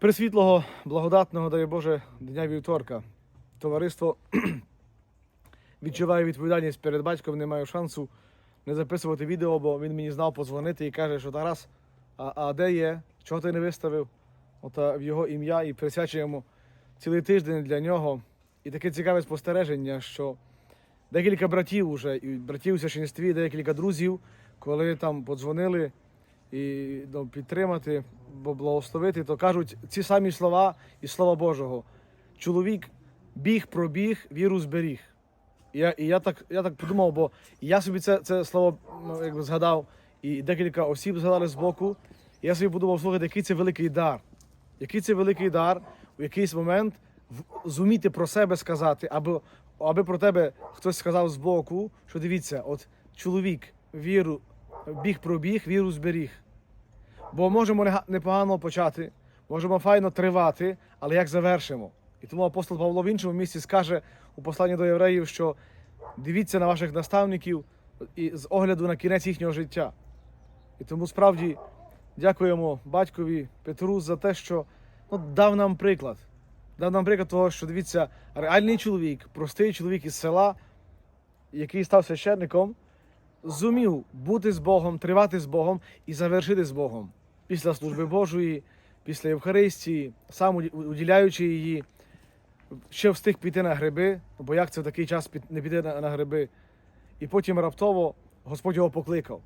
Пресвітлого, благодатного, дай Боже, дня вівторка. Товариство відчуває відповідальність перед батьком, не маю шансу не записувати відео, бо він мені знав подзвонити і каже, що Тарас, а, а де є? Чого ти не виставив? Ота в його ім'я і присвячуємо цілий тиждень для нього. І таке цікаве спостереження, що декілька братів уже, і братів у священстві, декілька друзів, коли там подзвонили і ну, підтримати, бо благословити, то кажуть ці самі слова і слова Божого. Чоловік біг, пробіг, віру зберіг. І я, і я, так, я так подумав, бо я собі це, це слово ну, якби згадав, і декілька осіб згадали з боку. Я собі подумав, слухайте, який це великий дар. Який це великий дар у якийсь момент зуміти про себе сказати, або, аби про тебе хтось сказав з боку, що дивіться, от чоловік віру біг пробіг, віру зберіг. Бо можемо непогано почати, можемо файно тривати, але як завершимо? І тому апостол Павло в іншому місці скаже у посланні до євреїв, що дивіться на ваших наставників і з огляду на кінець їхнього життя. І тому справді дякуємо батькові Петру за те, що ну, дав нам приклад. Дав нам приклад того, що дивіться, реальний чоловік, простий чоловік із села, який став священником, зумів бути з Богом, тривати з Богом і завершити з Богом після служби Божої, після Євхаристії, сам уділяючи її, ще встиг піти на гриби, бо як це в такий час не піти на, гриби, і потім раптово Господь його покликав.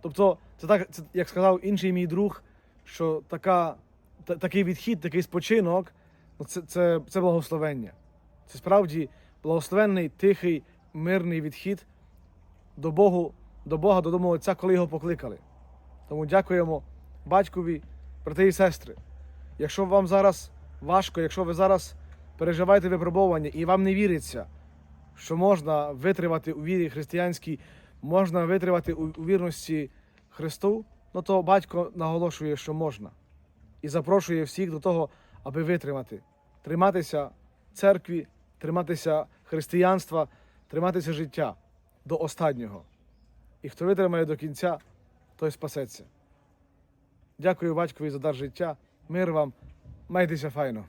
Тобто, це так, це, як сказав інший мій друг, що така, та, такий відхід, такий спочинок, ну, це, це, це благословення. Це справді благословенний, тихий, мирний відхід до Богу, до Бога, додому Отця, коли його покликали. Тому дякуємо батькові, брати і сестри. Якщо вам зараз важко, якщо ви зараз переживаєте випробування і вам не віриться, що можна витримати у вірі християнській, можна витримати у вірності Христу, ну то батько наголошує, що можна. І запрошує всіх до того, аби витримати, триматися церкві, триматися християнства, триматися життя до останнього. І хто витримає до кінця, той спасеться. Дякую батькові за дар життя. Мир вам. Майтеся файно.